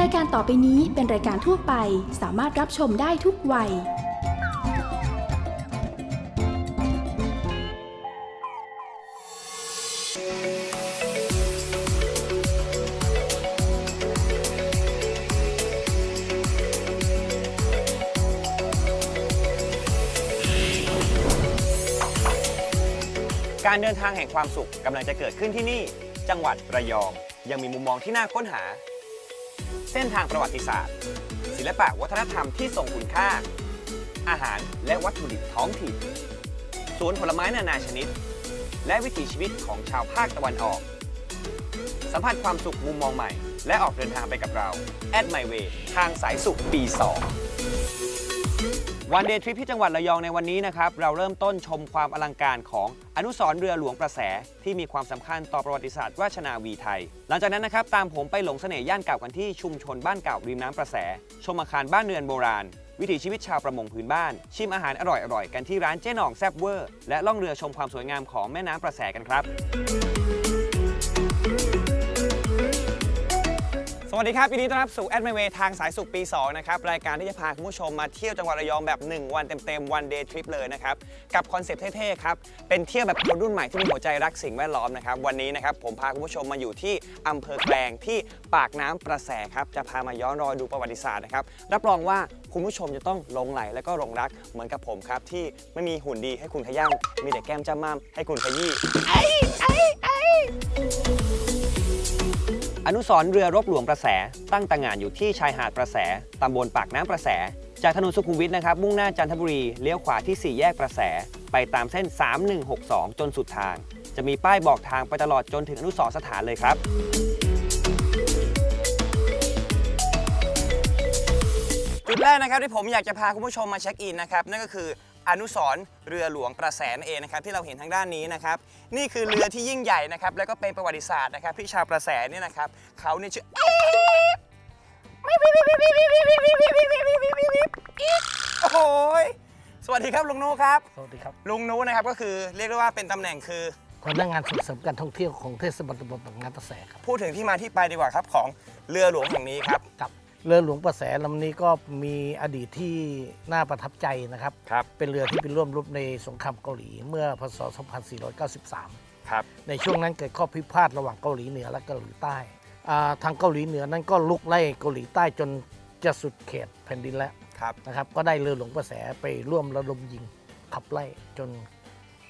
รายการต่อไปนี้เป็นรายการทั่วไป สามารถรับชมได้ทุกวัย การเดินทางแห่งความสุขกำลังจะเกิดขึ้นที่นี่ จังหวัดระยอง ยังมีมุมมองที่น่าค้นหา เส้นทางประวัติศาสตร์ ศิลปะวัฒนธรรมที่ทรงคุณค่า อาหารและวัตถุดิบท้องถิ่นสวนผลไม้นานาชนิด และวิถีชีวิตของชาวภาคตะวันออก สัมผัสความสุขมุมมองใหม่ และออกเดินทางไปกับเรา แอดไมเวทางสายสุขปี 2 วันเดย์ทริปที่จังหวัดระยองในวันนี้นะครับ เราเริ่มต้นชมความอลังการของอนุสรณ์เรือหลวงประแส ที่มีความสำคัญต่อประวัติศาสตร์ราชนาวีไทย หลังจากนั้นนะครับ ตามผมไปหลงเสน่ห์ย่านเก่ากันที่ชุมชนบ้านเก่าริมน้ำประแส ชมอาคารบ้านเรือนโบราณ วิถีชีวิตชาวประมงพื้นบ้าน ชิมอาหารอร่อยๆกันที่ร้านเจ๊หน่องแซบเวอร์และล่องเรือชมความสวยงามของแม่น้ำประแสกันครับ สวัสดีครับยินดีต้อนรับสู่แอดไมเวทางสายสุขปี 2 นะครับ รายการที่จะพาคุณผู้ชมมาเที่ยวจังหวัดระยองแบบ 1 วันเต็มๆวันเดย์ทริปเลยนะครับ กับคอนเซ็ปต์เท่ๆครับ เป็นเที่ยวแบบคนรุ่นใหม่ที่มีหัวใจรักสิ่งแวดล้อมนะครับ วันนี้นะครับผมพาคุณผู้ชมมาอยู่ที่อำเภอแกลงที่ปากน้ำประแสครับ จะพามาย้อนรอยดูประวัติศาสตร์นะครับรับรองว่าคุณผู้ชมจะต้องหลงไหลและก็หลงรักเหมือนกับผมครับที่ไม่มีหุ่นดีให้คุณขย้ำมีแต่แก้มจ้ำม่ำให้คุณขยี้อ อนุสรเรือรบหลวงประแส ตั้งต่างานอยู่ที่ชายหาดประแสตำบลปากน้ำประแส จากถนนสุขุมวิทนะครับ มุ่งหน้าจันทบุรี เลี้ยวขวาที่ 4 แยกประแส ไปตามเส้น 3162 จนสุดทาง จะมีป้ายบอกทางไปตลอดจนถึงอนุสรสถานเลยครับ จุดแรกนะครับที่ผมอยากจะพาคุณผู้ชมมาเช็คอินนะครับนั่นก็คือ อนุสรณ์เรือหลวงประแสนั่นเองนะครับที่เราเห็นทางด้านนี้นะครับนี่คือเรือที่ยิ่งใหญ่นะครับแล้วก็เป็นประวัติศาสตร์นะครับที่ชาวประแสเนี่ยนะครับเขาเนี่ยชื่อโอ้โหยสวัสดีครับลุงนูครับสวัสดีครับลุงนูนะครับก็คือเรียกได้ว่าเป็นตำแหน่งคือพนักงานส่งเสริมการท่องเที่ยวของเทศบาลตำบลปากน้ำประแสครับพูดถึงที่มาที่ไปดีกว่าครับของเรือหลวงแห่งนี้ครับกับ เรือหลวงประแสลำนี้ก็มีอดีตที่น่าประทับใจนะครับ ครับ เป็นเรือที่ไปร่วมรบในสงครามเกาหลีเมื่อพศ 2493 ครับ ในช่วงนั้นเกิดข้อพิพาทระหว่างเกาหลีเหนือและเกาหลีใต้อ่าทางเกาหลีเหนือนั้นก็ลุกไล่เกาหลีใต้จนจะสุดเขตแผ่นดินแล้วครับ นะครับ ก็ได้เรือหลวงประแสไปร่วมระดมยิงขับไล่จน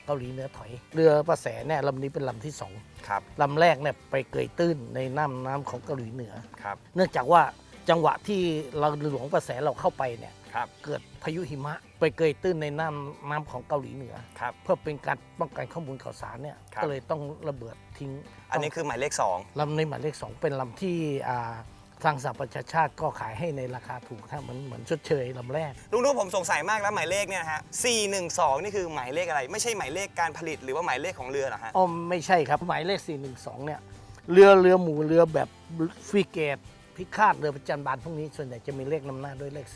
เกาหลีเหนือถอย เรือประแสเนี่ยลำนี้เป็นลำที่สองครับ ลำแรกเนี่ยไปเกยตื้นในน้ำน้ำของเกาหลีเหนือ ครับ เนื่องจากว่า จังหวะที่เราเรือหลวงประแสเราเข้าไปเนี่ยครับ เกิดพายุหิมะ ไปเกยตื้นในน้ำน้ำของเกาหลีเหนือ ครับ เพื่อเป็นการป้องกันข้อมูลข่าวสารเนี่ยครับ ก็เลยต้องระเบิดทิ้งอันนี้คือหมายเลขสองลำในหมายเลขสองเป็นลำที่อ่าทางสหประชาชาติก็ขายให้ในราคาถูกครับเหมือนเหมือนชดเชยลำแรก ลุงนุผมสงสัยมากแล้วหมายเลขเนี่ยนะฮะ412 นี่คือหมายเลขอะไร ไม่ใช่หมายเลขการผลิตหรือว่าหมายเลขของเรือเหรอฮะอ๋อไม่ใช่ครับ หมายเลข 412 เนี่ย เรือเรือหมู่เรือแบบฟรีเกต พิฆาตเรือประจันบานพวกนี้ส่วนใหญ่จะมีเลขนำหน้าด้วยเลข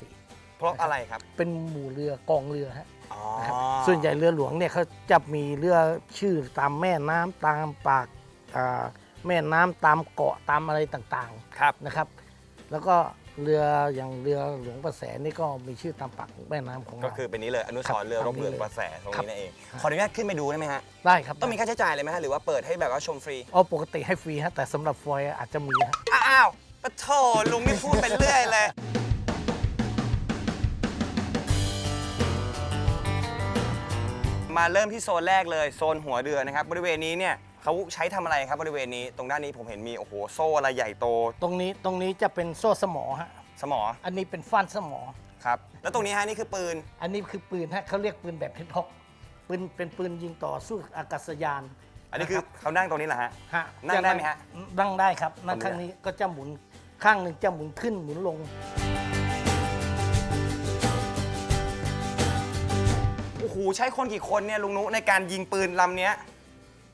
เพราะอะไรครับ4เป็นหมู่เรือกองเรือฮะอ๋อนะครับส่วนใหญ่เรือหลวงเนี่ยเขาจะมีเรือชื่อตามแม่น้ำตามปากอ่าแม่น้ำตามเกาะตามอะไรต่างครับ ๆนะครับ แล้วก็เรืออย่างเรือหลวงประแสนี่ก็มีชื่อตามปากแม่น้ำของก็เรา คือเป็นนี้เลยอนุสรณ์เรือรบเรืองประแสตรงครับนี้นั่นเอง ครับ ขออนุญาตขึ้นไปดูได้ไหมฮะ ได้ครับต้องมีค่าใช้จ่ายเลยไหมฮะ หรือว่าเปิดให้แบบว่าชมฟรีอ๋อปกติให้ฟรีฮะแต่สำหรับฟอยล์อาจจะมีฮะอ้าว ปะโถลุงนี่พูดไปเรื่อยเลย มาเริ่มที่โซนแรกเลยโซนหัวเรือนะครับ บริเวณนี้เนี่ยเขาใช้ทำอะไรครับบริเวณนี้ ตรงด้านนี้ผมเห็นมีโอ้โหโซ่อะไรใหญ่โต ตรงนี้ตรงนี้จะเป็นโซ่สมอฮะ สมออันนี้เป็นฟ้านสมอ ครับ แล้วตรงนี้ฮะนี่คือปืน อันนี้คือปืนฮะเขาเรียกปืนแบบเพชรฮอกปืนเป็นปืนยิงต่อสู้อากาศยานอันนี้คือนะรับเขานั่งตรงนี้เหรอฮะ ฮะนั่งได้ไหมฮะ นั่งได้ครับนั่งผมข้างนี้ก็จะหมุน ข้างหนึ่งจะหมุนขึ้นหมุนลง โอ้โหใช้คนกี่คนเนี่ยลุงนุในการยิงปืนลำเนี้ย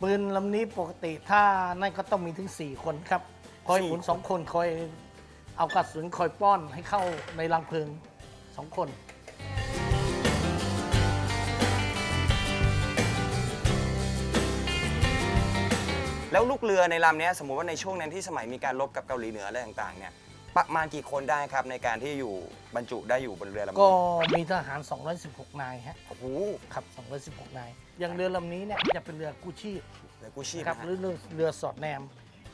ปืนลำนี้ปกติถ้านั่นก็ต้องมีถึง 4 คนครับ คอยสี่หมุนสองคนคอยเอากระสุนคอยป้อนให้เข้าในรังเพลิงสองคน แล้วลูกเรือในลำเนี้ยสมมุติว่าในช่วงนั้นที่สมัยมีการรบกับเกาหลีเหนืออะไรต่างๆเนี่ยประมาณกี่คนได้ครับในการที่อยู่บรรจุได้อยู่บนเรือลำก็นี้มีทหาร 216 นายฮะโอ้โหครับ216 นาย อย่างเรือลำนี้เนี่ยจะเป็นเรือกู้ชีพเรือกู้ชีพครับนะหฮะรือเรือเรือสอดแนม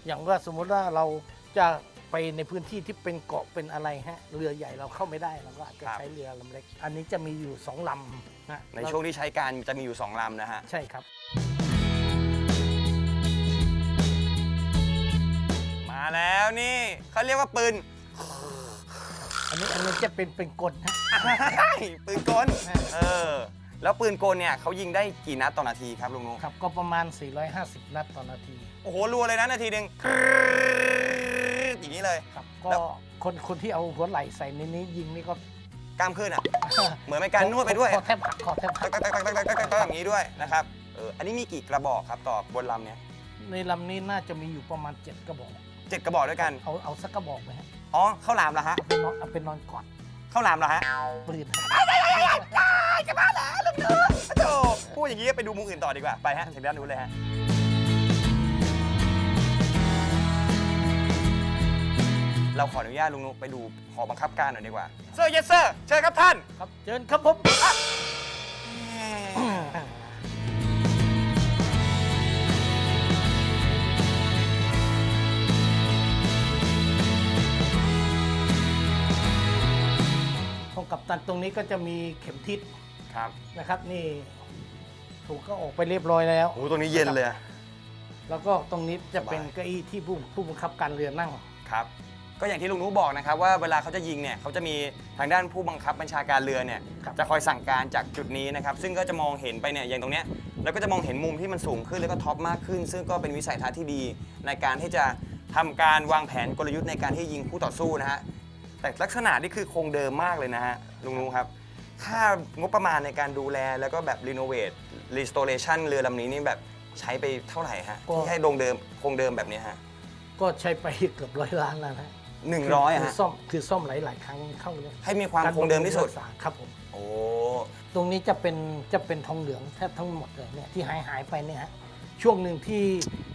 อย่างว่าสมมุติว่าเราจะไปในพื้นที่ที่เป็นเกาะเป็นอะไรฮะเรือใหญ่เราเข้าไม่ได้เราก็อาจจะใช้เรือลำเล็ก อันนี้จะมีอยู่2ลำนะในช่วงที่ใช้การจะมีอยู่2ลำนะฮะ ใช่ครับ แล้วนี่เขาเรียกว่าปืนอันนี้อันนี้จะเป็นเป็นกลฮะปืนกลเออ แล้วปืนกลเนี่ยเขายิงได้กี่นัดต่อนาทีครับลุงนุครับก็ประมาณ 450 นัดต่อนาที โอ้โหรัวเลยนะนาทีหนึ่งอย่างนี้เลยครับแล้ก็วคนคนที่เอาหัวไหล่ใส่ในนี้ยิงนี่ก็กล้ามขึ้นอะ เหมือนเป็นการนวดไปด้วยคอแทบหักคอแทบหัตักกตักตักตักตักตักตักตักอย่างนี้ด้วยนะครับเอออันนี้มีกี่กระบอกครับต่อบนลำเนี่ยในลำนี้น่าจะมีอยู่ประมาณ 7 กระบอก เจ็ดกระบอกด้วยกัน เอาเอาสักกระบอกไหมฮะอ๋อข้าวหลามเหรอฮะเอาเป็นนอนเอาเป็นนอนกอดข้าวหลามเหรอฮะปืนจะมาแล้วลุงเนอโธ่พูดอย่างนี้ไปดูมุมอื่นต่อดีกว่า ไปฮะถึงด้านนู้นเลยฮะ เราขออนุญาตลุงนุไปดูหอบังคับการหน่อยดีกว่า เซอร์เยสเซอร์ เชิญครับท่าน ครับเชิญครับผมของ กับตันตรงนี้ก็จะมีเข็มทิศครับนะครับนี่ถูกก็ออกไปเรียบร้อยแล้ว โอ้ตรงนี้เย็นเลยอะแล้วก็ตรงนี้จะเป็นสบายเก้าอี้ที่ผู้ผู้บังคับการเรือนั่งครับ ก็อย่างที่ลุงนุบอกนะครับว่าเวลาเขาจะยิงเนี่ยเขาจะมีทางด้านผู้บังคับบัญชาการเรือเนี่ยครับจะคอยสั่งการจากจุดนี้นะครับ ซึ่งก็จะมองเห็นไปเนี่ยอย่างตรงเนี้ยแล้วก็จะมองเห็นมุมที่มันสูงขึ้นแล้วก็ท็อปมากขึ้น ซึ่งก็เป็นวิสัยทัศน์ที่ดีในการที่จะทำการวางแผนกลยุทธ์ในการที่ยิงคู่ต่อสู้นะฮะ แต่ลักษณะนี่คือคงเดิมมากเลยนะฮะลุงนุครับ ค่างบประมาณในการดูแลแล้วก็แบบรีโนเวทรีสโตเรชันเรือลำนี้นี่แบบใช้ไปเท่าไหร่ฮะก็ ที่ให้ดงเดิมคงเดิมแบบเนี้ยฮะก็ใช้ไปเกือบร้อยล้านแล้วนะหนึ่งร้อยคืฮะซ่อมคือซ่อมหลาย ๆ ครั้งเข้าเนี่ยให้มีความคงเดิมที่สุด การบำรุงรักษาครับผม โอ้ตรงนี้จะเป็นจะเป็นทองเหลืองแทบทั้งหมดเลยเนี่ยที่หายหายไปเนี่ยฮะช่วงหนึ่งที่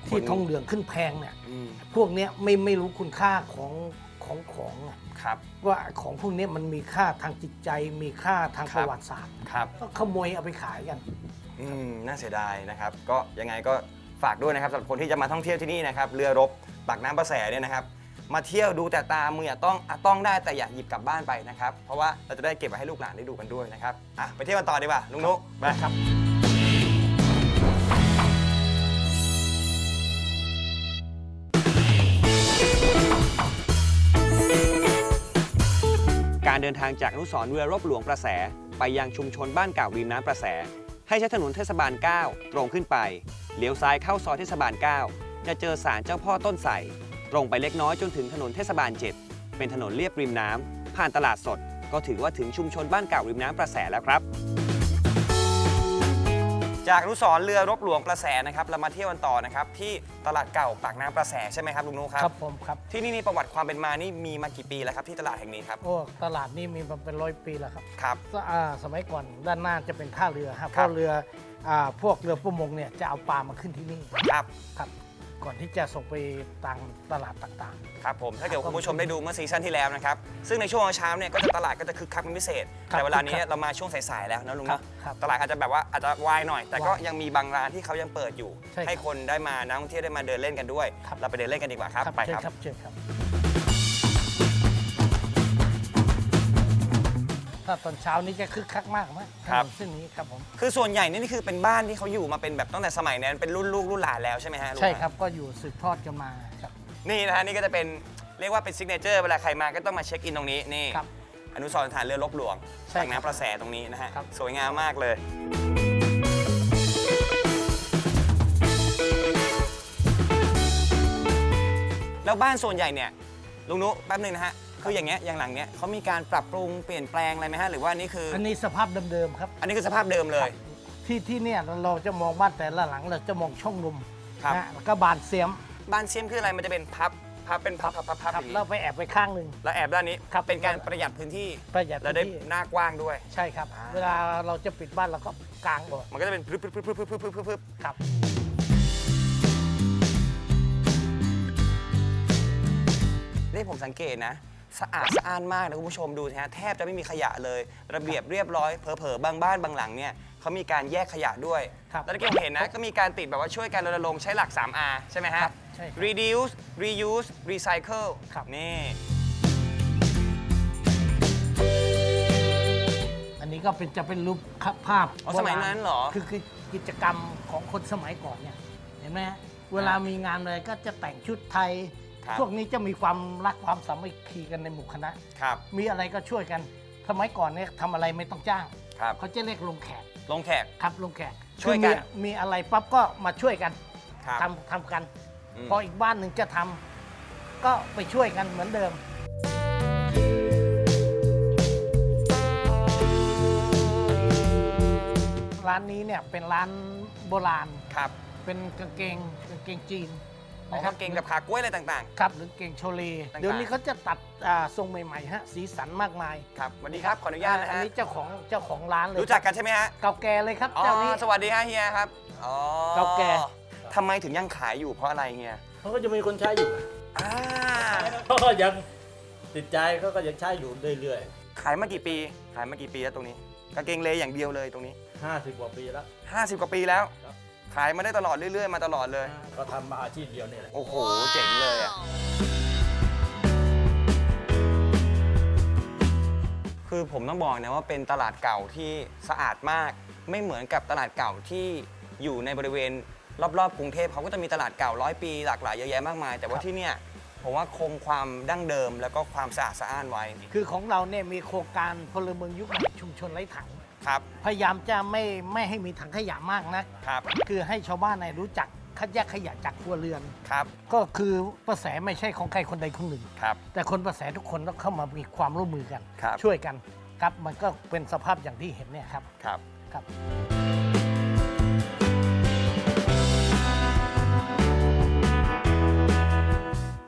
ที่ทองเหลืองขึ้นแพงเนี่ยอืม พวกเนี้ยไม่ไม่รู้คุณค่าของของของอะ ครับว่าของพวกเนี้ยมันมีค่าทางจิตใจ มีค่าทางคปรับระวัติศาสตร์ครับก็ขโมยเอาไปขายกันอืมน่าเสียดายนะครับ ก็ยังไงก็ฝากด้วยนะครับสำหรับคนที่จะมาท่องเที่ยวที่นี่นะครับเรือรบปากน้ำประแสเนี่ยนะครับ มาเที่ยวดูแต่ตามืออย่าต้องอะต้องได้แต่อย่าหยิบกลับบ้านไปนะครับ เพราะว่าเราจะได้เก็บไว้ให้ลูกหลานได้ดูกันด้วยนะครับอะไปเที่ยวกันต่อดีกว่าลุงนุไปครับ เดินทางจากอนุสรณ์เรือรบหลวงประแส ไปยังชุมชนบ้านเก่าริมน้ำประแส ให้ใช้ถนนเทศบาล 9 ตรงขึ้นไป เลี้ยวซ้ายเข้าซอยเทศบาล 9 จะเจอศาลเจ้าพ่อต้นใสตรงไปเล็กน้อยจนถึงถนนเทศบาล 7 เป็นถนนเลียบริมน้ำผ่านตลาดสด ก็ถือว่าถึงชุมชนบ้านเก่าริมน้ำประแสแล้วครับ จากอนุสรณ์เรือรบหลวงประแสนะครับเรามาเที่ยวกันต่อนะครับที่ตลาดเก่าปากน้ำประแสใช่ไหมครับลุงนุครับครับผมครับ ที่นี่นี่ประวัติความเป็นมานี่มีมากี่ปีแล้วครับที่ตลาดแห่งนี้ครับโอ้ตลาดนี้มีมาเป็นร้อยปีแล้วครับครับก็อ่าสมัยก่อนด้านหน้าจะเป็นท่าเรือครับเพครับ ราะเรืออ่าพวกเรือประมงเนี่ยจะเอาปลามาขึ้นที่นี่ครับ ครับ ก่อนที่จะส่งไปต่างตลาดต่างครับผมถ้าเกิดคุณผู้ชมได้ดูเมื่อซีซั่นที่แล้วนะครับซึ่งในช่วงเช้าเนี่ยก็จะตลาดก็จะคึกคักเป็นพิเศษ ครับแต่เวลานี้คึกคักเรามาช่วงสายๆแล้วนะลุงครัเนาะบครับตลาดอาจจะแบบว่าอาจจะวายหน่อย แต่ก็วายยังมีบางร้านที่เขายังเปิดอยู่ ใช่ครับให้คนได้มานักท่องเที่ยวได้มาเดินเล่นกันด้วย ครับ เราไปเดินเล่นกันดีกว่าครับครับไปเชิญครับครับเชิญครับ ถ้าตอนเช้านี้จะคึกคักมากไหมถนนเส้นนี้ครับผม คือส่วนใหญ่นี่นี่คือเป็นบ้านที่เขาอยู่มาเป็นแบบตั้งแต่สมัยนั้นเป็นรุ่นลูกรุ่นหลานแล้วใช่ไหมฮะลุงใช่ครับก็อยู่สืบทอดกันมาครับ นี่นะฮะนี่ก็จะเป็นเรียกว่าเป็นซิกเนเจอร์เวลาใครมาก็ต้องมาเช็คอินตรงนี้นี่ครับอนุสรณ์สถานเรือรบหลวงใช่ปากครับน้ำประแสตรงนี้นะฮะครับ สวยงามมากเลย แล้วบ้านส่วนใหญ่เนี่ยลุงนุแป๊บหนึงนะฮะ คืออย่างเงี้ยอย่างหลังเนี้ยเขามีการปรับปรุงเปลี่ยนแปลงอะไรไหมฮะหรือว่านี่คืออันนี้สภาพเดิมๆครับอันนี้คือสภาพเดิมเลย ที่ที่เนี่ยเราจะมองบ้านแต่ละหลังเราจะมองช่องลมครับ นะแล้วก็บานเสียมบ้านเซียมคืออะไรมันจะเป็นพับพับเป็นพับพับพับพับครัอบย่างเรานี้ไปแอบไปข้างหนึ่ง แล้วแอบด้านนี้ครับเป็นการประหยัดพื้นที่ประหยัดแล้วได้พื้นที่หน้ากว้างด้วย ใช่ครับเวลาเราจะปิดบ้านเราก็กางออกมันก็จะเป็นพึบพึบพึบพึบพึบพึบพึบพึบครับนี่ผมสังเกตนะ สะอาดสะอ้านมากนะคุณผู้ชมดูนะฮะแทบจะไม่มีขยะเลย ระเบียบเรียบร้อยเผลอๆบางบ้านบางหลังเนี่ยเขามีการแยกขยะด้วย ครับแล้วที่ผมเห็นนะก็มีการติดแบบว่าช่วยกันรณรงค์ใช้หลัก 3R ใช่ไหมฮะ ครับใช่ครับ reduce reuse recycle ครับ นี่ อันนี้ก็เป็นจะเป็นรูปภาพอ๋อสมัยนั้นเหรอ คือคือกิจกรรมของคนสมัยก่อนเนี่ย เห็นไหมฮะเวลามีงานอะไรก็จะแต่งชุดไทย ครับ พวกนี้จะมีความรักความสามัคคีกันในหมู่คณะ ครับมีอะไรก็ช่วยกันสมัยก่อนเนี่ยทำอะไรไม่ต้องจ้าง ครับเขาจะเรียกลงแขกลงแขก ครับลงแขกช่วยกัน คือมีมีอะไรปั๊บก็มาช่วยกันครับทำทำกัน มพออีกบ้านหนึ่งจะทำก็ไปช่วยกันเหมือนเดิม ร้านนี้เนี่ยเป็นร้านโบราณ ครับ เป็นกางเกงกางเกงจีน อ๋อนะครักางเกงกับขากล้วยอะไรต่าง ครับหรือเกงโชเลต่างๆ เดี๋ยวนี้เขาจะตัดอ่าทรงใหม่ๆฮะสีสันมากมายๆ ครับสวัสดีครับ ขออนุญาตนะอันฮะ นี้เจ้าของเจ้าของร้านเลยรู้จักกันใช่ไหมฮะ เก่าแก่เลยครับอ๋อ เจ้านี้ สวัสดีฮะเฮียครับ อ๋อเก่าแก่ ทำไมถึงยังขายอยู่เพราะอะไรเฮียเขาก็จะมีคนใช้อยู่อ่าเขาก็ยังติดใจเขาก็ยังใช้อยู่เรื่อยขายมากี่ปี ขายมากี่ปีแล้วตรงนี้ กางเกงเลอย่างเดียวเลยตรงนี้ ๆ 50 กว่าปีแล้ว 50 กว่าปีแล้ว ครับ ขายมาได้ตลอดเรื่อย ๆ มาตลอดเลย ก็ทำมาอาชีพเดียวนี่แหละ โอ้โห เจ๋งเลยอะ คือผมต้องบอกนะว่าเป็นตลาดเก่าที่สะอาดมาก ไม่เหมือนกับตลาดเก่าที่อยู่ในบริเวณรอบๆกรุงเทพเขาก็จะมีตลาดเก่าร้อยปีหลากหลายเยอะแยะมากมาย แต่ว่าที่เนี่ยผมว่าคงความดั้งเดิมแล้วก็ความสะอาดสะอ้านไว้ คือของเราเนี่ยมีโครงการพลเมืองยุคใหม่ชุมชนไร้ถัง ครับพยายามจะไม่ไม่ให้มีถังขยะมากนักครับคือให้ชาวบ้านในยรู้จักคัดแยกขยะจากครัวเรือน ครับก็คือประแสไม่ใช่ของใครคนใดคนหนึ่ง ครับ แต่คนประแสทุกคนต้องเข้ามามีความร่วมมือกัน ครับ ช่วยกันครับมันก็เป็นสภาพอย่างที่เห็นเนี่ยครับครับ ครับ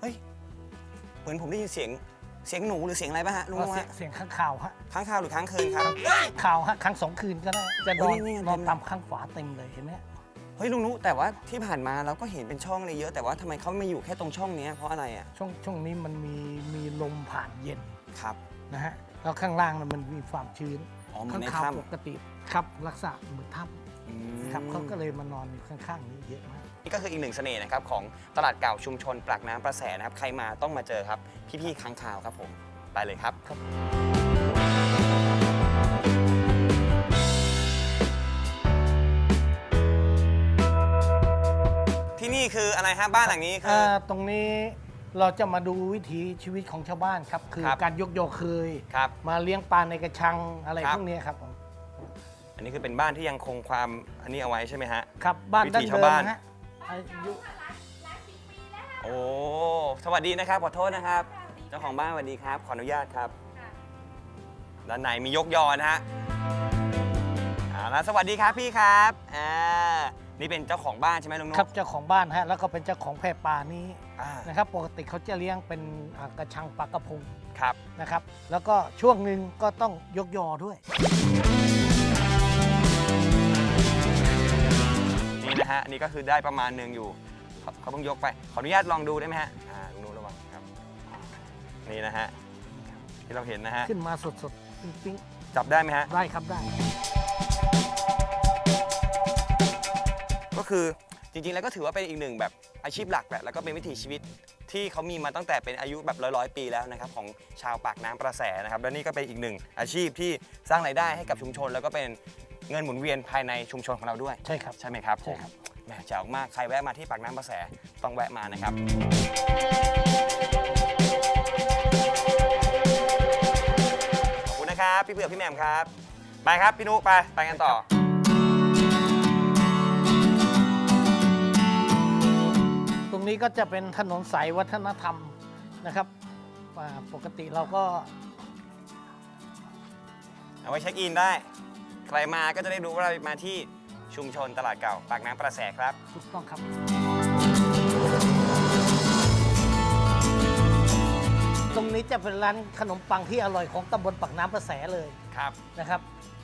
เฮ้ย เหมือนผมได้ยินเสียง เสียงหนูหรือเสียงอะไรป่ะฮะลุงก็รู้เสียฮะงเสียงข้างข่าวฮะค้างคาวหรือค้างคืนครับ ข่าวฮะครั้งสองคืนก็ได้จะนโอ้อยนนี่ไงนอนเต็ม ตามข้างฝาเต็มเลยเห็นไหมเฮ้ยลุงนุแต่ว่าที่ผ่านมาเราก็เห็นเป็นช่องเลยเยอะแต่ว่าทำไมเขาไม่อยู่แค่ตรงช่องเนี้ยเพราะอะไรอะช่วงช่วงนี้มันมีมีลมผ่านเย็นครับนะฮะแล้วข้างล่างน่ะมันมีความชื้นอ๋อเหมือข้านงในข่าวถ้ปกติครับลักษณะเหมือนถ้ำอืมำครับเขาก็เลยมานอนอยู่ข้างๆนี้เยอะมาก นี่ก็คืออีกหนึ่งเสน่ห์นะครับของตลาดเก่าชุมชนปากน้ำประแสนะครับ ใครมาต้องมาเจอครับพี่ๆค้างคาวครับผมไปเลยครับครับที่นี่คืออะไรฮะบ้านหลังนี้คืออ่าตรงนี้เราจะมาดูวิถีชีวิตของชาวบ้านครับ คือครับ การยกโยเคย ครับ มาเลี้ยงปลาในกระชังอะไรครับ พวกเนี้ยครับผมอันนี้คือเป็นบ้านที่ยังคงความอันนี้เอาไว้ใช่ไหมฮะ ครับบ้านวิถีดั้งชาวเดิมบ้าน นะฮะ อายุโอ้ สวัสดีนะครับ ขอโทษนะครับ เจ้าของบ้านสวัสดีครับ ขออนุญาตครับ ด้านในมียกยอนะฮะเอาละสวัสดีครับพี่ครับ อ่า นี่เป็นเจ้าของบ้านใช่ไหมลุงนุ๊กครับเจ้าของบ้านฮะแล้วก็เป็นเจ้าของแพร่ปลานี้อ่านะครับปกติเขาจะเลี้ยงเป็นอ่ากระชังปลากระพงครับ นะครับ แล้วก็ช่วงหนึ่งก็ต้องยกยอด้วย นี่นะฮะนี่ก็คือได้ประมาณหนึ่งอยู่เขาเขาเพิ่งยกไป ขออนุญาตลองดูได้ไหมฮะอ่าลุงนุ๊กระวังครับ นี่นะฮะที่เราเห็นนะฮะขึ้นมาสดๆปิ๊งจับได้ไหมฮะ ๆได้ครับได้ ก็คือจริงๆ แล้วก็ถือว่าเป็นอีกหนึ่งแบบอาชีพหลักแหละแล้วก็เป็นวิถีชีวิตที่เขามีมาตั้งแต่เป็นอายุแบบร้อยๆปีแล้วนะครับของชาวปากน้ำประแสนะครับและนี่ก็เป็นอีกหนึ่งอาชีพที่สร้างรายได้ให้กับชุมชน แล้วก็เป็น เงินหมุนเวียนภายในชุมชนของเราด้วย ใช่ครับ ใช่ไหมครับใช่ครับ แหมแจ๋วมากใครแวะมาที่ปากน้ำประแสต้องแวะมานะครับ ขอบคุณนะครับ พี่เผือกพี่แหม่มครับ ไปครับ พี่นุไปไปกันต่อ ตรงนี้ก็จะเป็นถนนสายวัฒนธรรมนะครับอ่าปกติเราก็เอาไว้เช็คอินได้ ใครมาก็จะได้รู้ว่าเรามาที่ชุมชนตลาดเก่าปากน้ำประแสครับ ถูกต้องครับ ตรงนี้จะเป็นร้านขนมปังที่อร่อยของตำบลปากน้ำประแสเลยครับ นะครับ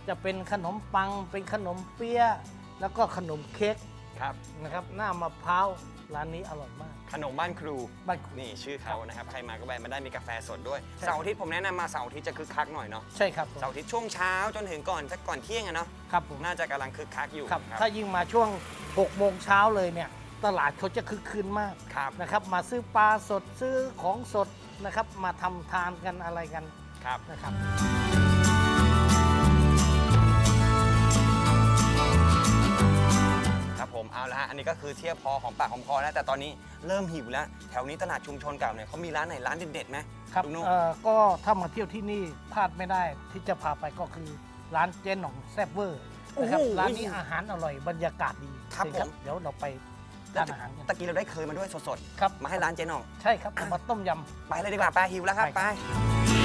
จะเป็นขนมปัง เป็นขนมเปี๊ยะ แล้วก็ขนมเค้ก ครับ นะครับหน้ามะพร้าวร้านนี้อร่อยมาก ขนมบ้านครู บ้านครู นี่ชื่อเขานะครับ ใครมาก็ไปมาได้มีกาแฟสดด้วย ใช่ เสาร์อาทิตย์ผมแนะนำมาเสาร์อาทิตย์จะคึกคักหน่อยเนาะ ใช่ครับผมเสาร์อาทิตย์ช่วงเช้าจนถึงก่อนสักก่อนเที่ยงอะเนาะ ครับผมน่าจะกำลังคึกคักอยู่ครับครับถ้ายิ่งมาช่วง6โมงเช้าเลยเนี่ย ตลาดเขาจะคึกคืนมากครับ นะครับ มาซื้อปลาสดซื้อของสดนะครับ มาทำทานกันอะไรกันครับ นะครับ ผมเอาละฮะอันนี้ก็คือเที่ยวพอของปากของคอแล้วแต่ตอนนี้เริ่มหิวแล้ว แถวนี้ตลาดชุมชนเก่าเนี่ยเขามีร้านไหนร้านเด็ดๆไหมครับลุงนุเอ่อก็ถ้ามาเที่ยวที่นี่พลาดไม่ได้ที่จะพาไปก็คือร้านเจ๊หน่องแซ่บเวอร์นะครับโอ้โหร้านนี้อาหารอร่อยบรรยากาศดีครับเชิญผม เดี๋ยวเราไปแล้ทาวนอาหารกันตะกี้เราได้เคยมาด้วยสดครับๆ มาให้ร้านเจ๊หน่อง ใช่ครับเอามาต้มยำ ไปเลยดีกว่าไปหิวแล้วครับไป ไป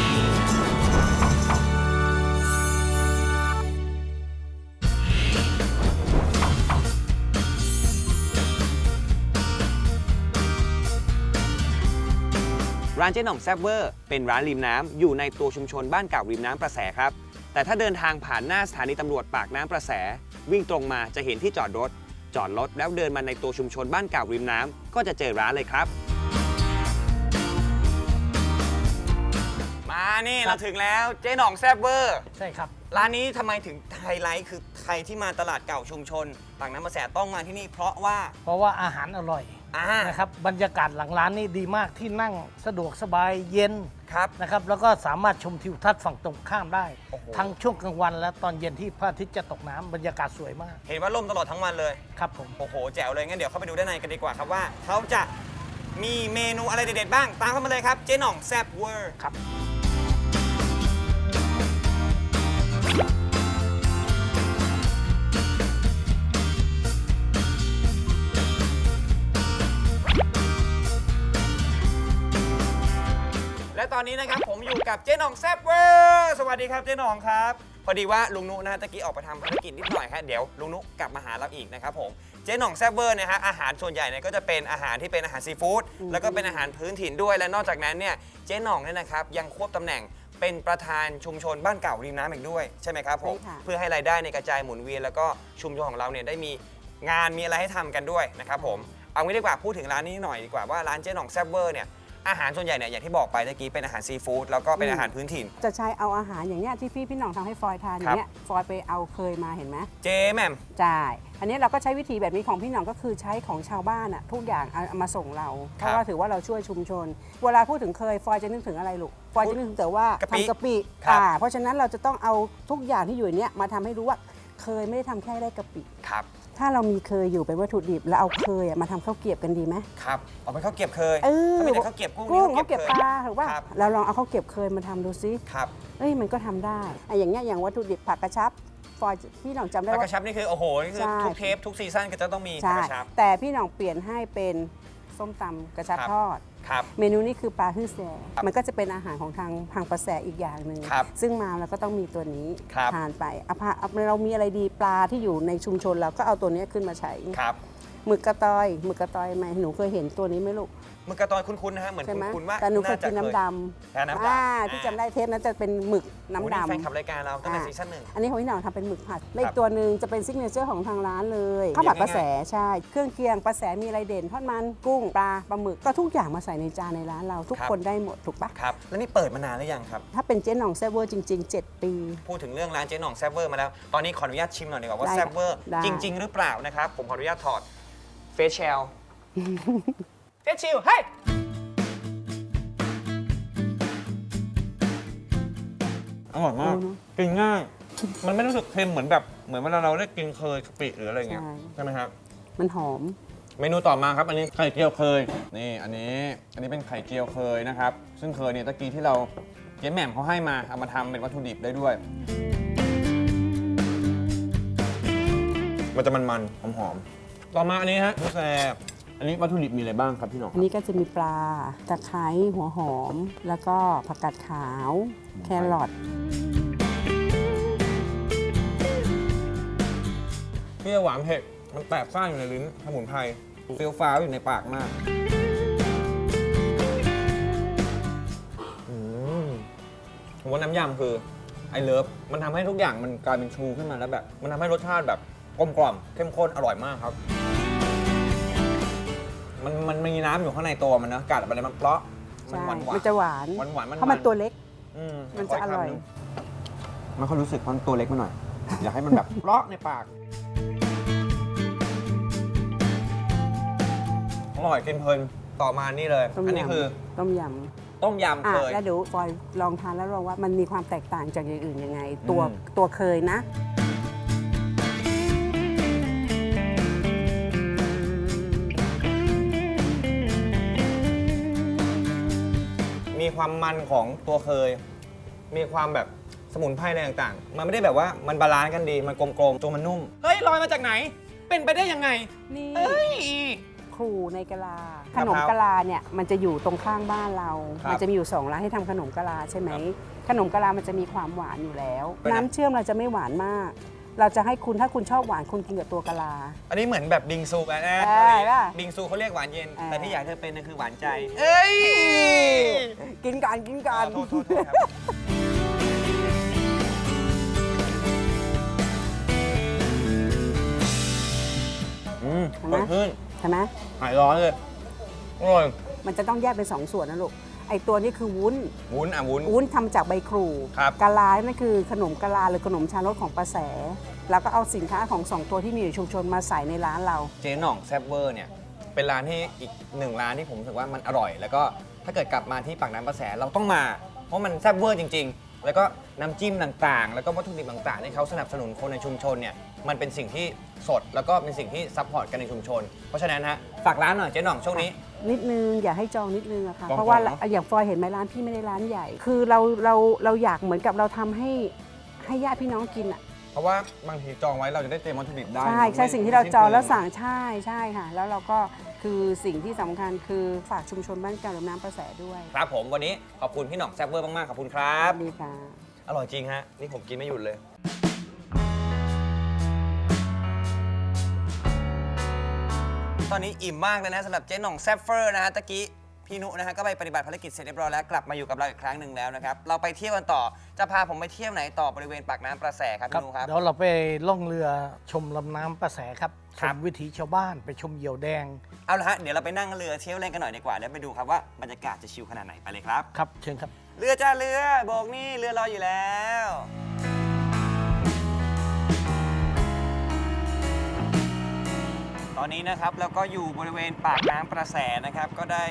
รับร้านเจ๊หน่องแซบเวอร์เป็นร้านริมน้ำอยู่ในตัวชุมชนบ้านเก่าริมน้ำประแสครับ แต่ถ้าเดินทางผ่านหน้าสถานีตำรวจปากน้ำประแส วิ่งตรงมาจะเห็นที่จอดรถ จอดรถแล้วเดินมาในตัวชุมชนบ้านเก่าริมน้ำก็จะเจอร้านเลยครับ มานี่เราถึงแล้วเจ๊หน่องแซบเวอร์ใช่ครับ ร้านนี้ทำไมถึงไฮไลท์คือใครที่มาตลาดเก่าชุมชนปากน้ำประแสต้องมาที่นี่เพราะว่า เพราะว่าอาหารอร่อยอ่า นะครับบรรยากาศหลังร้านนี่ดีมากที่นั่งสะดวกสบายเย็นครับนะครับแล้วก็สามารถชมทิวทัศน์ฝั่งตรงข้ามได้ โอ้โห ทั้งช่วงกลางวันและตอนเย็นที่พระอาทิตย์จะตกน้ำบรรยากาศสวยมากเห็นว่าล่มตลอดทั้งวันเลย ครับผม โอ้โห แจ๋วเลย งั้นเดี๋ยวเข้าไปดูด้านในกันดีกว่าครับว่า เขาจะมีเมนูอะไรเด็ดๆบ้าง ตามเข้ามาเลยครับ เจ๊หน่องแซบเวอร์ครับ และตอนนี้นะครับผมอยู่กับเจ๊หน่องแซบเวอร์สวัสดีครับเจ๊หน่องครับ พอดีว่าลุงนุนะฮะตะกี้ออกไปทำภารกิจนิดหน่อยฮะเดี๋ยวลุงนุกลับมาหาเราอีกนะครับผมเจ๊หน่องแซบเวอร์เนะฮะอาหารส่วนใหญ่เนี่ยก็จะเป็นอาหารที่เป็นอาหารซีฟู้ดแล้วก็เป็นอาหารพื้นถิ่นด้วยและนอกจากนั้นเนี่ยเจ๊หน่องเนี่ยนะครับยังควบตำแหน่งเป็นประธานชุมชนบ้านเก่าริมน้ำอีกด้วยใช่ไหมครับผมใช่ค่ะ เพื่อให้รายได้ในยกระจายหมุนเวียนแล้วก็ชุมชนของเราเนี่ยได้มีงานมีอะไรให้ทำกันด้วยนะครับผมเอางี้ดีกว่าพูดถึงร้านนี้หน่อยดีกว่าว่าร้านเจ๊หน่องแซบเวอร์เนี่ย อาหารส่วนใหญ่เนี่ยอย่างที่บอกไปเมื่อกี้เป็นอาหารซีฟู้ดแล้วก็เป็นอาหารพื้นถิ่น จะใช้เอาอาหารอย่างเนี้ยที่พี่พี่หน้องทำให้ฟอยทานอย่างเนี้ยฟอยไปเอาเคยมาเห็นไหมเจ๊แหม่มจ่ายอันนี้เราก็ใช้วิธีแบบนี้ของพี่หน้องก็คือใช้ของชาวบ้านอะทุกอย่างเอาเอามาส่งเราเพครับราะว่าถือว่าเราช่วยชุมชน เวลาพูดถึงเคยฟอยจะนึกถึงอะไรลูกฟอยจะนึกถึงแต่ว่ากะปิทำกะปิครับ อ่าเพราะฉะนั้นเราจะต้องเอาทุกอย่างที่อยู่ในเนี้ยมาทำให้รู้ว่าเคยไม่ได้ทำแค่ได้กะปิ ครับ ถ้าเรามีเคยอยู่เป็นวัตถุดิบแล้วเอาเคยอะมาทำข้าวเกรียบกันดีไหม ครับเอาไปข้าวเกรียบเคยเออ ถ้ามีแต่ข้าวเกรียบกุ้งกุ้งนี่ข้าวเกรียบปลาถูกป่ะครับเราลองเอาข้าวเกรียบเคยมาทำดูซิครับเอ้ยมันก็ทำได้อะอย่างเงี้ยอย่างวัตถุดิบผักกระชับฟอยพี่หน่องจำได้ผักกว่า ระชับนี่คือโอ้โหนี่คือใช่ ทุกเทปทุกซีซั่นก็จะต้องมีผักใช่กระชับ แต่พี่หน่องเปลี่ยนให้เป็นส้มตำกระชับครับ ทอด ครับ เมนูนี้คือปลาฮื้อแซครับมันก็จะเป็นอาหารของทางทางปลาแสอีกอย่างหนึ่งครับซึ่งมาแล้วก็ต้องมีตัวนี้ครับ ทานไปอะพะอะเรามีอะไรดีปลาที่อยู่ในชุมชนเราก็เอาตัวนี้ขึ้นมาใช้ ครับ หมึกกระตอยหมึกกระตอยไหมหนูเคยเห็นตัวนี้ไหมลูก มึกกระตอยคุ้นๆนะฮะเหมือนใช่ไหมคุ้นๆว่าแต่หนูเคยจะกินน้ำดำแค่น้ำดำอ่าที่จำได้เทปนั้นจะเป็นหมึกน้ำโอ้ดำ แฟนคลับรายการเราตั้งแต่อ่าซีซั่นหนึ่ง อันนี้ของพี่หน่องทำเป็นหมึกผัดและคอีรับกตัวหนึ่งจะเป็นซิกเนเจอร์ของทางร้านเลยข้าวผัดเรียกปลาแสใช่ เครื่องเคียงปลาแสมีอะไรเด่นทอดมันกุ้งปลาปลาหมึกก็ทุกอย่างมาใส่ในจานในร้านเราทุกคนได้หมดถูกปะครับ แล้วนี่เปิดมานานหรือยังครับ ถ้าเป็นเจ๊หน่องแซ่บเวอร์จริง ๆ 7 ปี พูดถึงเรื่องร้านเจ๊หน่องแซบเวอร์มาแล้ว ตอนนี้ขออนุญาตชิมหน่อยดีกว่าว่าได้แซบเวอร์ได้ จริง ๆ หรือเปล่านะครับ ผมขออนุญาตถอด เฟสเชลเฟสชิลเฮ้ยอร่อยมาก กินง่าย มันไม่รู้สึกเค็มเหมือนแบบ เหมือนเวลาเราได้กินเคยกะปิหรืออะไรเงี้ยใช่ใช่ไหมครับ มันหอม เมนูต่อมาครับ อันนี้ไข่เจียวเคย นี่ อันนี้ อันนี้เป็นไข่เจียวเคยนะครับ ซึ่งเคยเนี่ยตะกี้ที่เราเจ๊แหม่มเขาให้มา เอามาทำเป็นวัตถุดิบได้ด้วย มันจะมันๆ หอมๆ ต่อมาอันนี้ฮะผู้แซ่บอันนี้วัตถุดิบมีอะไรบ้างครับพี่หน้อง อันนี้ก็จะมีปลา ตะไคร้ หัวหอม แล้วก็ผักกาดขาว แครอท เปรี้ยวหวานเผ็ด มันแตกซ่านอยู่ในลิ้นสมุนไพรเฟี้ยวฟ้าวอยู่ในปากมากอืมผมว่าน้ำยำคือไอเลิฟ มันทำให้ทุกอย่างมันกลายเป็นชูขึ้นมาแล้วแบบ มันทำให้รสชาติแบบ กลมกล่อมเข้มข้นอร่อยมากครับมมันมันมีน้ำอยู่ข้างในตัวมันเนอะกัดไปเลยมันเปราะมันใช่หวานหวานมันจะหวานหวานหวานมันเพราะมันตัวเล็ก อืมันจะอร่อย ไม่ค่อยรู้สึกเพราะมันตัวเล็กมาหน่อย อยากให้มันแบบเปราะในปากอร่อยกินเพลินต่อมานี่เลย ต้มอันนี้ยำคือต้มยต้มำยำอะเคย แล้วเดี๋ยวฟอยลองทานแล้วลองว่ามันมีความแตกต่างจากอย่างอื่นยังไง ตัวอืม ตัวเคยนะ ความมันของตัวเคย มีความแบบสมุนไพรอะไรต่างๆ มันไม่ได้แบบว่ามันบาลานซ์กันดี มันกลมๆตัวมันนุ่ม เฮ้ยลอยมาจากไหน เป็นไปได้ยังไงนี่เอ้ย ครูในกะลาครัขบนมกะลาเนี่ยมันจะอยู่ตรงข้างบ้านเรา ครับมันจะมีอยู่สองร้านให้ทำขนมกะลาใช่ไหม ขนมกะลามันจะมีความหวานอยู่แล้ว เป็นไง น้ำเชื่อมเราจะไม่หวานมาก เราจะให้คุณถ้าคุณชอบหวานคุณกินกับตัวกะลา อันนี้เหมือนแบบบิงซูกันนะใช่ป่ะบิงซูเขาเรียกหวานเย็นอ่าแต่ที่อยากให้เธอเป็นนั่นคือหวานใจ เอ้ยกินกันกินกันโทษโทษโทษครับ อืมเห็นไหมสดขึ้น ใช่ไหมหายร้อนเลยอร่อยมันจะต้องแยกเป็นสองส่วนนะลูก ไอตัวนี้คือวุ้น วุ้นอะวุ้น วุ้นทำจากใบครูครับกะลานั่นคือขนมกะลาหรือขนมชารสของป้าแส แล้วก็เอาสินค้าของสองตัวที่มีอยู่ในชุมชนมาใส่ในร้านเรา เจ๊หน่องแซบเวอร์เนี่ยเป็นร้านที่อีกหนึ่งร้านที่ผมรู้สึกว่ามันอร่อย แล้วก็ถ้าเกิดกลับมาที่ปากน้ำประแสเราต้องมา เพราะมันแซบเวอร์จริง ๆ แล้วก็น้ำจิ้มต่างๆ แล้วก็วัตถุดิบต่างๆที่เขาสนับสนุนคนในชุมชนเนี่ย มันเป็นสิ่งที่สดแล้วก็เป็นสิ่งที่ซัพพอร์ตกันในชุมชน เพราะฉะนั้นฮะฝากร้านหน่อยเจ๊หน่องช่วงนี้ นิดนึงอย่าให้จองนิดนึงอะค่ะจองเพราะว่าก่อนเนอะ อย่างฟอยเห็นไหมร้านพี่ไม่ได้ร้านใหญ่ คือเราเราเราอยากเหมือนกับเราทำให้ให้ญาติพี่น้องกินอะเพราะว่าบางทีจองไว้เราจะได้เตรียมวัตถุดิบได้ใช่ไม่ใช่สิ่งที่เราจองแล้วไม่สั่งใช่ใช่ค่ะ แล้วเราก็คือสิ่งที่สำคัญคือฝากชุมชนบ้านเก่าลำน้ำประแสด้วยครับผมวันนี้ขอบคุณพี่หน่องแซบเวอร์มากๆขอบคุณครับ ดีค่ะ อร่อยจริงฮะ นี่ผมกินไม่หยุดเลย ตอนนี้อิ่มมากเลยนะสำหรับเจ๊หน่องแซฟเฟอร์นะฮะตะกี้พี่นุนะฮะก็ไปปฏิบัติภารกิจเสร็จเรียบร้อยแล้วกลับมาอยู่กับเราอีกครั้งหนึ่งแล้วนะครับเราไปเที่ยวกันต่อจะพาผมไปเที่ยวไหนต่อบริเวณปากน้ำประแสครับครับพี่นุครับ เดี๋ยวเราไปล่องเรือชมลำน้ำประแสครับคชรับ มวิถีชาวบ้านไปชมเหยี่ยวแดงเอาละฮะเดี๋ยวเราไปนั่งเรือเที่ยวเล่นกันหน่อยดีกว่าแล้วไปดูครับว่าบรรยากาศจะชิลขนาดไหนไปเลยครับ ครับ เชิญครับ เรือจ้าเรือโบกนี่เรือรออยู่แล้ว ตอนนี้นะครับเราก็อยู่บริเวณปากน้ำประแสนะครับ ก็ได้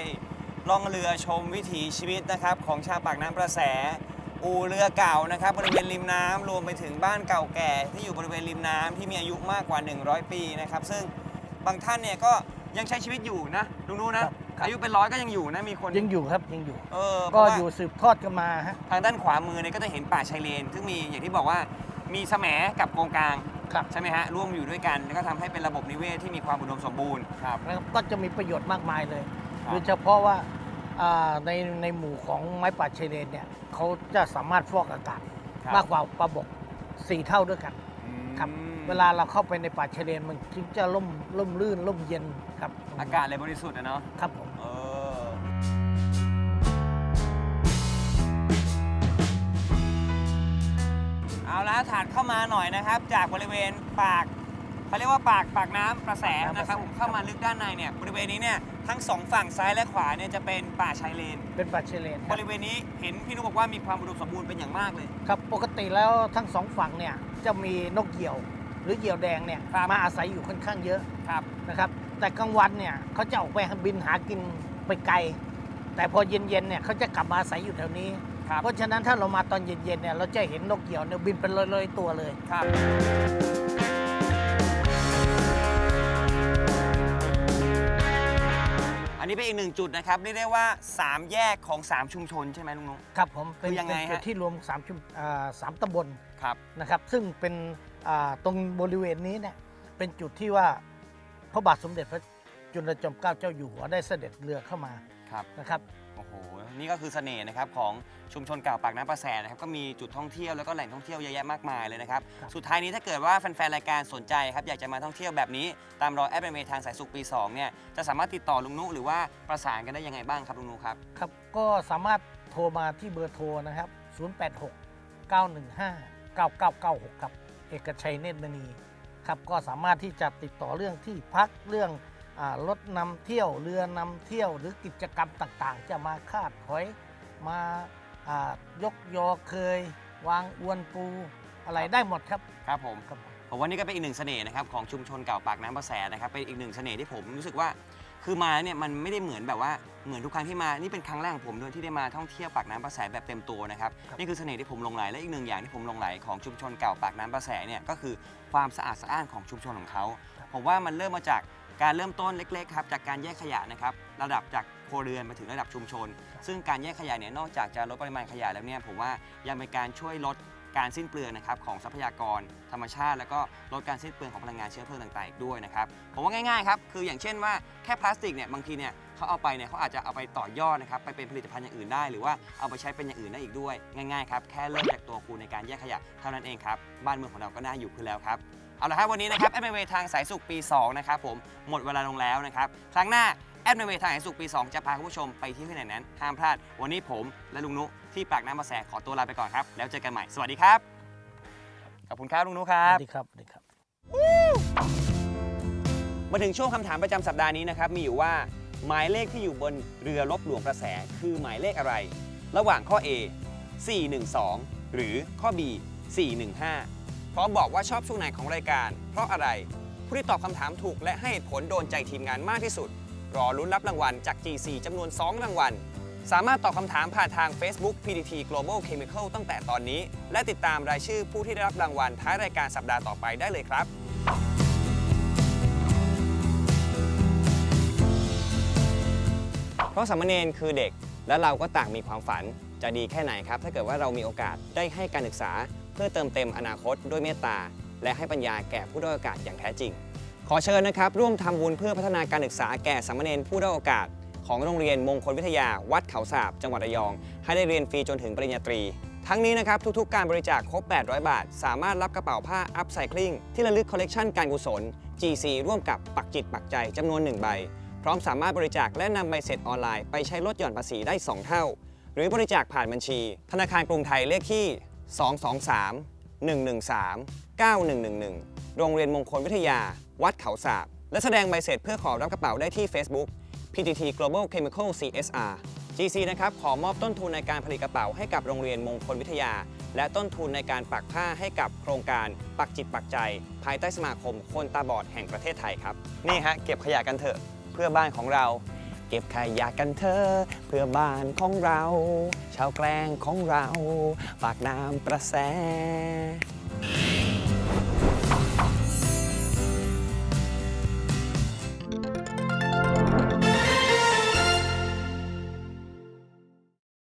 ล่องเรือชมวิถีชีวิตนะครับของชาวปากน้ำประแส อู่เรือเก่านะครับ บริเวณริมน้ำรวมไปถึงบ้านเก่าแก่ ที่อยู่บริเวณริมน้ำที่มีอายุมากกว่า 100 ปีนะครับ ซึ่งบางท่านเนี่ยก็ยังใช้ชีวิตอยู่นะลุงนู้นะครับครับ อายุเป็นร้อยก็ยังอยู่นะมีคนยังอยู่ครับยังอยู่ เออเพก็ราะว่า อยู่สืบทอดกันมาฮะ ทางด้านขวามือเนี่ยก็จะเห็นป่าชายเลน ซึ่งมีอย่างที่บอกว่ามีแสมกับโกงกลาง ครับ ใช่ไหมฮะร่วมอยู่ด้วยกันแล้วก็ทำให้เป็นระบบนิเวศที่มีความอุดมสมบูรณ์ครับ แล้วก็จะมีประโยชน์มากมายเลย ครับ โดยเฉพาะว่าอ่าในในหมู่ของไม้ป่าชายเลนเนี่ยเขาจะสามารถฟอกอากาศมากกว่าปลาบกสี่เท่าด้วยกัน ครับ เวลาเราเข้าไปในป่าชายเลนมันถึงจะร่มร่มรื่นร่มเย็นครับอากาศเลยบริสุทธิ์นะเนาะ ครับผม เอาละถานเข้ามาหน่อยนะครับ จากบริเวณปากเขาเรียกว่าปากปากน้ำประแสนะครับผมเข้ามาลึกด้านในเนี่ยบริเวณนี้เนี่ยทั้งสองฝั่งซ้ายและขวาเนี่ยจะเป็นป่าชายเลน เป็นป่าชายเลนครับ บริเวณนี้เห็นพี่นุบอกว่ามีความอุดมสมบูรณ์เป็นอย่างมากเลย ครับปกติแล้วทั้งสองฝั่งเนี่ยจะมีนกเหยี่ยว หรือเหยี่ยวแดงเนี่ยครับ มาอาศัยอยู่ค่อนข้างเยอะครับ นะครับ แต่กลางวันเนี่ยเขาจะออกไปบินหากินไปไกล แต่พอเย็นๆเนี่ยเขาจะกลับมาอาศัยอยู่แถวนี้ ครับ เพราะฉะนั้นถ้าเรามาตอนเย็นๆเนี่ยเราจะเห็นนกเหยี่ยวเนี่ยบินเป็นร้อยๆตัวเลยครับ อันนี้เป็นอีกหนึ่งจุดนะครับเรียกได้ว่า 3 แยกของ 3 ชุมชนใช่ไหมลุงนุ๊ก ครับผมเป็นคือยังไงเป็นจุดฮะที่รวมสามชุมอ่าสามตำบลครับ นะครับ ซึ่งเป็นอ่าตรงบริเวณนี้เนี่ยเป็นจุดที่ว่าพระบาทสมเด็จพระจุลจอมเกล้าเจ้าอยู่หัวได้เสด็จเรือเข้ามา ครับ นะครับโอ้โห นี่ก็คือเสน่ห์นะครับของชุมชนเก่าปากน้ำประแสนะครับก็มีจุดท่องเที่ยวแล้วก็แหล่งท่องเที่ยวเยอะแยะมากมายเลยนะครับครับสุดท้ายนี้ถ้าเกิดว่าแฟนๆรายการสนใจครับอยากจะมาท่องเที่ยวแบบนี้ตามรอยแอดเมทางสายสุขปี2เนี่ยจะสามารถติดต่อลุงนุหรือว่าประสานกันได้ยังไงบ้างครับลุงนุครับครับก็สามารถโทรมาที่เบอร์โทรนะครับ 086 915 9996 ครับเอกชัยเนตรมณีครับก็สามารถที่จะติดต่อเรื่องที่พักเรื่องอ่า รถนำเที่ยวเรือนำเที่ยวหรือกิจกรรมต่างๆ จะมาคาดหอยมาอ่ายกยอเคย วางอวนปูอะไรได้หมดครับครับผมครับผมผมว่านี่ก็เป็นอีกหนึ่งเสน่ห์นะครับของชุมชนเก่าปากน้ำประแสนะครับเป็นอีกหนึ่งเสน่ห์ที่ผมรู้สึกว่าคือมาเนี่ยมันไม่ได้เหมือนแบบว่าเหมือนทุกครั้งที่มานี่เป็นครั้งแรกของผมด้วยที่ได้มาท่องเที่ยวปากน้ำประแสแบบเต็มตัวนะครับครับนี่คือเสน่ห์ที่ผมหลงไหลและอีกหนึ่งอย่างที่ผมหลงไหลของชุมชนเก่าปากน้ำประแสเนี่ยก็คือความสะอาดสะอ้านของชุมชนของเขาผมว่ามันเริ่มมาจาก การเริ่มต้นเล็กๆครับจากการแยกขยะนะครับระดับจากครัวเรือนมาถึงระดับชุมชน ซึ่งการแยกขยะเนี่ยนอกจากจะลดปริมาณขยะแล้วเนี่ยผมว่ายังเป็นการช่วยลดการสิ้นเปลืองนะครับของทรัพยากรธรรมชาติ แล้วก็ลดการสิ้นเปลืองของพลังงานเชื้อเพลิงต่างๆอีกด้วยนะครับผมว่าง่ายๆครับคืออย่างเช่นว่าแค่พลาสติกเนี่ยบางทีเนี่ยเขาเอาไปเนี่ยเขาอาจจะเอาไปต่อยอดนะครับไปเป็นผลิตภัณฑ์อย่างอื่นได้ หรือว่าเอาไปใช้เป็นอย่างอื่นได้อีกด้วย ง่ายๆครับแค่เริ่มจากตัวคุณในการแยกขยะเท่านั้นเองครับบ้านเมืองของเราก็น่าอยู่ขึ้นแล้วครับ เอาละครับวันนี้นะครับแอดมิเวทางสายสุขปี 2 นะครับผมหมดเวลาลงแล้วนะครับ ครั้งหน้าแอดมิเวทางสายสุขปี 2 จะพาคุณผู้ชมไปที่ที่ไหนนั้น ห้ามพลาด วันนี้ผมและลุงนุที่ปากน้ำมาแสขอตัวลาไปก่อนครับ แล้วเจอกันใหม่สวัสดีครับขอบคุณครับลุงนุครัสบ วัสดีครับสวัสดีครับ มาถึงช่วงคำถามประจำสัปดาห์นี้นะครับ มีอยู่ว่า หมายเลขที่อยู่บนเรือลบหลวงกระแสคือหมายเลขอะไร ระหว่างข้อ A 412 หรือข้อ B 415 พร้อมบอกว่าชอบช่วงไหนของรายการ เพราะอะไร ผู้ที่ตอบคำถามถูกและให้ผลโดนใจทีมงานมากที่สุด รอลุ้นรับรางวัลจาก GC จำนวน 2 รางวัล สามารถตอบคำถามผ่านทาง Facebook PTT Global Chemical ตั้งแต่ตอนนี้ และติดตามรายชื่อผู้ที่ได้รับรางวัลท้ายรายการสัปดาห์ต่อไปได้เลยครับเพราะสามเณรคือเด็กและเราก็ต่างมีความฝันจะดีแค่ไหนครับ ถ้าเกิดว่าเรามีโอกาสได้ให้การศึกษา เพื่อเติมเต็มอนาคตด้วยเมตตา และให้ปัญญาแก่ผู้ด้อยโอกาสอย่างแท้จริง ขอเชิญนะครับ ร่วมทำบุญเพื่อพัฒนาการศึกษาแก่สามเณรผู้ด้อยโอกาส ของโรงเรียนมงคลวิทยาวัดเขาสาบ จังหวัดระยอง ให้ได้เรียนฟรีจนถึงปริญญาตรีทั้งนี้นะครับ ทุกๆ การบริจาคครบ 800 บาท สามารถรับกระเป๋าผ้าอัพไซคลิงที่ระลึกคอลเลกชันการกุศล GC ร่วมกับปักจิตปักใจจำนวน 1 ใบ พร้อมสามารถบริจาคและนำใบเสร็จออนไลน์ไปใช้ลดหย่อนภาษีได้ 2 เท่า หรือบริจาคผ่านบัญชี ธนาคารกรุงไทยเลขที่ 223 113 9111 โรงเรียนมงคลวิทยา วัดเขาสาบ และแสดงใบเสร็จเพื่อขอรับกระเป๋าได้ที่ Facebook PTT Global Chemical CSR GC นะครับขอมอบต้นทุนในการผลิตกระเป๋าให้กับโรงเรียนมงคลวิทยา และต้นทุนในการปักผ้าให้กับโครงการปักจิตปักใจ ภายใต้สมาคมคนตาบอดแห่งประเทศไทยครับ นี่ฮะเก็บขยะกันเถอะ เพื่อบ้านของเรา ก็บขยะกันเถอะเพื่อบ้านของเรา ชาวแกล้งของเรา ปากน้ำประแส